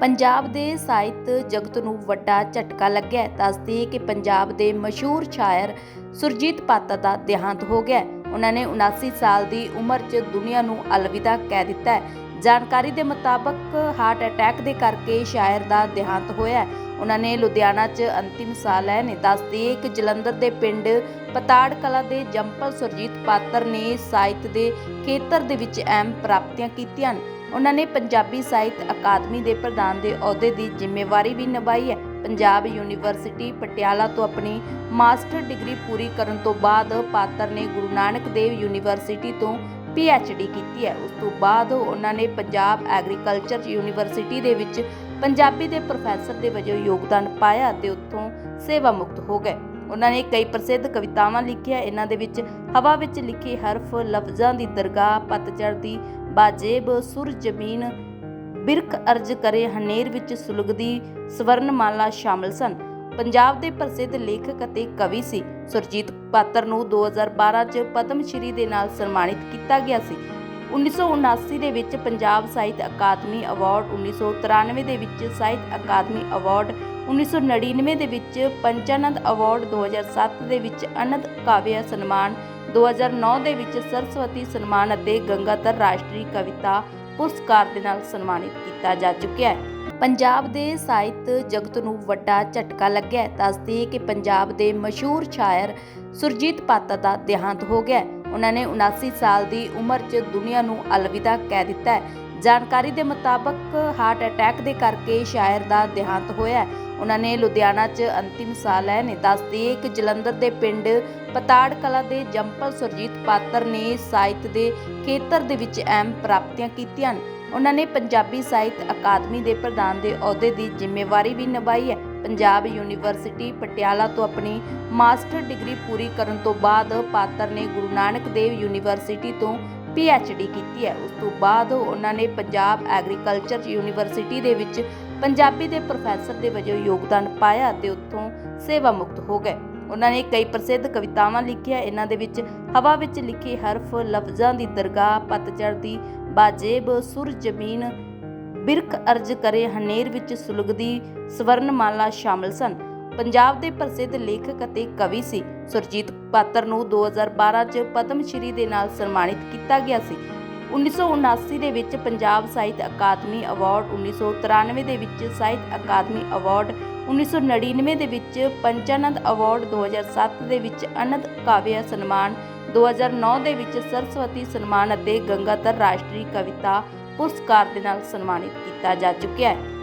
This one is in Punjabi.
ਪੰਜਾਬ ਦੇ ਸਾਹਿਤ ਜਗਤ ਨੂੰ ਵੱਡਾ ਝਟਕਾ ਲੱਗਿਆ ਹੈ। ਕਿ ਪੰਜਾਬ ਦੇ ਮਸ਼ਹੂਰ ਸ਼ਾਇਰ ਸੁਰਜੀਤ ਪਾਤਰ ਦਾ ਦੇਹਾਂਤ ਹੋ ਗਿਆ ਉਹਨਾਂ ਨੇ 79 ਸਾਲ ਦੀ ਉਮਰ 'ਚ ਦੁਨੀਆ ਨੂੰ ਅਲਵਿਦਾ ਕਹਿ ਦਿੱਤਾ ਹੈ ਜਾਣਕਾਰੀ ਦੇ ਮੁਤਾਬਕ ਹਾਰਟ ਅਟੈਕ ਦੇ ਕਰਕੇ ਸ਼ਾਇਰ ਦਾ ਦੇਹਾਂਤ ਹੋਇਆ ਉਹਨਾਂ ਨੇ ਲੁਧਿਆਣਾ 'ਚ ਅੰਤਿਮ ਸਾਹ ਲਏ ਨੇ। ਕਿ ਜਲੰਧਰ ਦੇ ਪਿੰਡ ਪਤਾੜ ਕਲਾ ਦੇ ਜੰਪਲ ਸੁਰਜੀਤ ਪਾਤਰ ਨੇ ਸਾਹਿਤ ਦੇ ਖੇਤਰ ਦੇ ਵਿੱਚ ਅਹਿਮ ਪ੍ਰਾਪਤੀਆਂ ਕੀਤੀਆਂ ਹਨ। ਉਹਨਾਂ ਨੇ ਪੰਜਾਬੀ ਸਾਹਿਤ ਅਕਾਦਮੀ ਦੇ ਪ੍ਰਧਾਨ ਦੇ ਅਹੁਦੇ ਦੀ ਜ਼ਿੰਮੇਵਾਰੀ ਵੀ ਨਿਭਾਈ ਹੈ। ਪੰਜਾਬ ਯੂਨੀਵਰਸਿਟੀ ਪਟਿਆਲਾ ਤੋਂ ਆਪਣੀ ਮਾਸਟਰ ਡਿਗਰੀ ਪੂਰੀ ਕਰਨ ਤੋਂ ਬਾਅਦ ਪਾਤਰ ਨੇ ਗੁਰੂ ਨਾਨਕ ਦੇਵ ਯੂਨੀਵਰਸਿਟੀ ਤੋਂ ਡੀ ਕੀਤੀ ਹੈ। ਉਸ ਤੋਂ ਬਾਅਦ ਉਹਨਾਂ ਨੇ ਪੰਜਾਬ ਐਗਰੀਕਲਚਰ ਯੂਨੀਵਰਸਿਟੀ ਦੇ ਵਿੱਚ ਪੰਜਾਬੀ ਦੇ ਪ੍ਰੋਫੈਸਰ ਦੇ ਵਜੋਂ ਯੋਗਦਾਨ ਪਾਇਆ ਅਤੇ ਉੱਥੋਂ ਸੇਵਾ ਮੁਕਤ ਹੋ ਗਏ। ਉਹਨਾਂ ਨੇ ਕਈ ਪ੍ਰਸਿੱਧ ਕਵਿਤਾਵਾਂ ਲਿਖੀਆਂ। ਇਹਨਾਂ ਦੇ ਵਿੱਚ ਹਵਾ ਵਿੱਚ ਲਿਖੇ ਹਰਫ, ਲਫ਼ਜ਼ਾਂ ਦੀ ਦਰਗਾਹ ਪਤਝੜ ਦੀ ਬਾਜੇਬ, ਸੁਰ ਜ਼ਮੀਨ ਬਿਰਖ ਅਰਜ ਕਰੇ, ਹਨੇਰ ਵਿੱਚ ਸੁਲਗਦੀ ਸਵਰਨਮਾਲਾ ਸ਼ਾਮਲ ਸਨ। ਪੰਜਾਬ ਦੇ ਪ੍ਰਸਿੱਧ ਲੇਖਕ ਅਤੇ ਕਵੀ ਸੀ। ਸੁਰਜੀਤ ਪਾਤਰ ਨੂੰ 2012 ਚ ਪਦਮ ਸ਼੍ਰੀ ਦੇ ਨਾਲ ਸਨਮਾਨਿਤ ਕੀਤਾ ਗਿਆ ਸੀ। 1979 ਦੇ ਵਿੱਚ ਪੰਜਾਬ ਸਾਹਿਤ ਅਕਾਦਮੀ ਅਵਾਰਡ 1993 ਦੇ ਵਿੱਚ ਸਾਹਿਤ ਅਕਾਦਮੀ ਅਵਾਰਡ 1999 ਦੇ ਵਿੱਚ ਪੰਚਾਨੰਦ ਅਵਾਰਡ 2007 ਦੇ ਵਿੱਚ ਅਨੰਦ ਕਾਵਿਆ ਸਨਮਾਨ 2009 ਦੇ ਵਿੱਚ ਸਰਸਵਤੀ ਸਨਮਾਨ ਅਤੇ ਗੰਗਾਧਰ ਰਾਸ਼ਟਰੀ ਕਵਿਤਾ ਪੁਰਸਕਾਰ ਦੇ ਨਾਲ ਸਨਮਾਨਿਤ ਕੀਤਾ ਜਾ ਚੁੱਕਿਆ ਹੈ। ਪੰਜਾਬ ਦੇ ਸਾਹਿਤ ਜਗਤ ਨੂੰ ਵੱਡਾ ਝਟਕਾ ਲੱਗਿਆ ਹੈ। ਦੱਸਦੇ ਕਿ ਪੰਜਾਬ ਦੇ ਮਸ਼ਹੂਰ ਸ਼ਾਇਰ ਸੁਰਜੀਤ ਪਾਤਰ ਦਾ ਦੇਹਾਂਤ ਹੋ ਗਿਆ ਉਹਨਾਂ ਨੇ 79 ਸਾਲ ਦੀ ਉਮਰ 'ਚ ਦੁਨੀਆ ਨੂੰ ਅਲਵਿਦਾ ਕਹਿ ਦਿੱਤਾ ਹੈ। ਜਾਣਕਾਰੀ ਦੇ ਮੁਤਾਬਕ ਹਾਰਟ ਅਟੈਕ ਦੇ ਕਰਕੇ ਸ਼ਾਇਰ ਦਾ ਦੇਹਾਂਤ ਹੋਇਆ ਉਹਨਾਂ ਨੇ ਲੁਧਿਆਣਾ 'ਚ ਅੰਤਿਮ ਸਾਹ ਲਏ ਨੇ। ਕਿ ਜਲੰਧਰ ਦੇ ਪਿੰਡ ਪਤਾੜ ਕਲਾ ਦੇ ਜੰਪਲ ਸੁਰਜੀਤ ਪਾਤਰ ਨੇ ਸਾਹਿਤ ਦੇ ਖੇਤਰ ਦੇ ਵਿੱਚ ਅਹਿਮ ਪ੍ਰਾਪਤੀਆਂ ਕੀਤੀਆਂ ਹਨ। ਉਹਨਾਂ ਨੇ ਪੰਜਾਬੀ ਸਾਹਿਤ ਅਕਾਦਮੀ ਦੇ ਪ੍ਰਧਾਨ ਦੇ ਅਹੁਦੇ ਦੀ ਜ਼ਿੰਮੇਵਾਰੀ ਵੀ ਨਿਭਾਈ ਹੈ। ਪੰਜਾਬ ਯੂਨੀਵਰਸਿਟੀ ਪਟਿਆਲਾ ਤੋਂ ਆਪਣੀ ਮਾਸਟਰ ਡਿਗਰੀ ਪੂਰੀ ਕਰਨ ਤੋਂ ਬਾਅਦ ਪਾਤਰ ਨੇ ਗੁਰੂ ਨਾਨਕ ਦੇਵ ਯੂਨੀਵਰਸਿਟੀ ਤੋਂ ਡੀ ਕੀਤੀ ਹੈ। ਉਸ ਤੋਂ ਬਾਅਦ ਉਹਨਾਂ ਨੇ ਪੰਜਾਬ ਐਗਰੀਕਲਚਰ ਯੂਨੀਵਰਸਿਟੀ ਦੇ ਵਿੱਚ ਪੰਜਾਬੀ ਦੇ ਪ੍ਰੋਫੈਸਰ ਦੇ ਵਜੋਂ ਯੋਗਦਾਨ ਪਾਇਆ ਤੇ ਉੱਥੋਂ ਸੇਵਾ ਮੁਕਤ ਹੋ ਗਏ। ਉਹਨਾਂ ਨੇ ਕਈ ਪ੍ਰਸਿੱਧ ਕਵਿਤਾਵਾਂ ਲਿਖੀਆਂ। ਇਹਨਾਂ ਦੇ ਵਿੱਚ ਹਵਾ ਵਿੱਚ ਲਿਖੇ ਹਰਫ, ਲਫ਼ਜ਼ਾਂ ਦੀ ਦਰਗਾਹ ਪਤਝੜ ਦੀ ਬਾਜੇਬ, ਸੁਰ ਜ਼ਮੀਨ, ਬਿਰਖ ਅਰਜ ਕਰੇ, ਹਨੇਰ ਵਿੱਚ ਸੁਲਗਦੀ ਸਵਰਨਮਾਲਾ ਸ਼ਾਮਲ ਸਨ। ਪੰਜਾਬ ਦੇ ਪ੍ਰਸਿੱਧ ਲੇਖਕ ਅਤੇ ਕਵੀ ਸੀ ਸੁਰਜੀਤ ਪਾਤਰ ਨੂੰ 2012 ਚ ਪਦਮ ਸ਼੍ਰੀ ਦੇ ਨਾਲ ਸਨਮਾਨਿਤ ਕੀਤਾ ਗਿਆ ਸੀ। 1979 ਦੇ ਵਿੱਚ ਪੰਜਾਬ ਸਾਹਿਤ ਅਕਾਦਮੀ ਅਵਾਰਡ 1993 ਦੇ ਵਿੱਚ ਸਾਹਿਤ ਅਕਾਦਮੀ ਅਵਾਰਡ 1999 ਦੇ ਵਿੱਚ ਪੰਚਾਨੰਦ ਅਵਾਰਡ 2007 ਦੇ ਵਿੱਚ ਅਨੰਦ ਕਾਵਿਆ ਸਨਮਾਨ 2009 ਦੇ ਵਿੱਚ ਸਰਸਵਤੀ ਸਨਮਾਨ ਅਤੇ ਗੰਗਾਧਰ ਰਾਸ਼ਟਰੀ ਕਵਿਤਾ ਪੁਰਸਕਾਰ ਦੇ ਨਾਲ ਸਨਮਾਨਿਤ ਕੀਤਾ ਜਾ ਚੁੱਕਿਆ ਹੈ।